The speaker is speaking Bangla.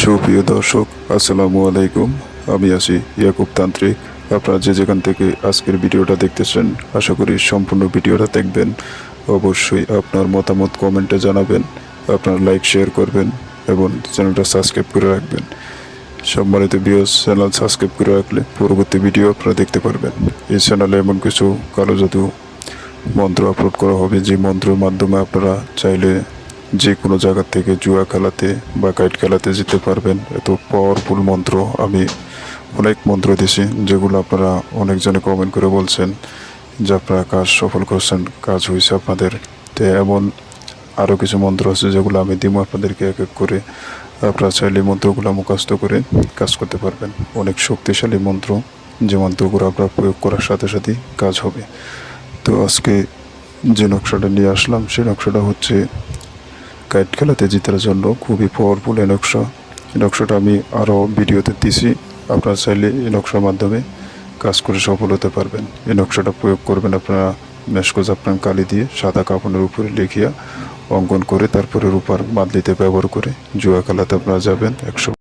সুপ্রিয় দর্শক, আসসালামু আলাইকুম। আমি আছি ইয়াকুব তান্ত্রিক। আপনারা যে যেখান থেকে আজকের ভিডিওটা দেখতেছেন, আশা করি সম্পূর্ণ ভিডিওটা দেখবেন। অবশ্যই আপনার মতামত কমেন্টে জানাবেন, আপনার লাইক, শেয়ার করবেন এবং চ্যানেলটা সাবস্ক্রাইব করে রাখবেন। সম্মানিত বিয়স চ্যানেল সাবস্ক্রাইব করে রাখলে পরবর্তী ভিডিও আপনারা দেখতে পারবেন। এই চ্যানেলে এমন কিছু কালো জাদু মন্ত্র আপলোড করা হবে। যে মন্ত্রের মাধ্যমে আপনারা চাইলে যে কোনো জায়গা থেকে জুয়া খেলাতে বা কাইট খেলাতে যেতে পারবেন। এত পাওয়ারফুল মন্ত্র। আমি অনেক মন্ত্র দিছি যেগুলো আপনারা অনেকজনে কমেন্ট করে বলছেন যে আপনারা কাজ সফল করছেন, কাজ হয়েছে আপনাদের। তো এমন আরও কিছু মন্ত্র আছে যেগুলো আমি দিব আপনাদেরকে এক এক করে। আপনারা চাইলে মন্ত্রগুলো মুখস্থ করে কাজ করতে পারবেন। অনেক শক্তিশালী মন্ত্র। যে মন্ত্রগুলো আপনার প্রয়োগ করার সাথে সাথেই কাজ হবে। তো আজকে যে নকশাটা নিয়ে আসলাম, সেই নকশাটা হচ্ছে কাইট খেলাতে জেতার জন্য খুবই পাওয়ারফুল এই নকশা। এই নকশাটা আমি আরও ভিডিওতে দিছি। আপনারা চাইলে এই নকশার মাধ্যমে কাজ করে সফল হতে পারবেন। এই নকশাটা প্রয়োগ করবেন আপনারা মেশকোজ আপনার কালি দিয়ে সাদা কাপড়ের উপরে লিখিয়া অঙ্কন করে তারপরে রূপার মাদলিতে ব্যবহার করে জুয়া খেলাতে আপনারা যাবেন একশো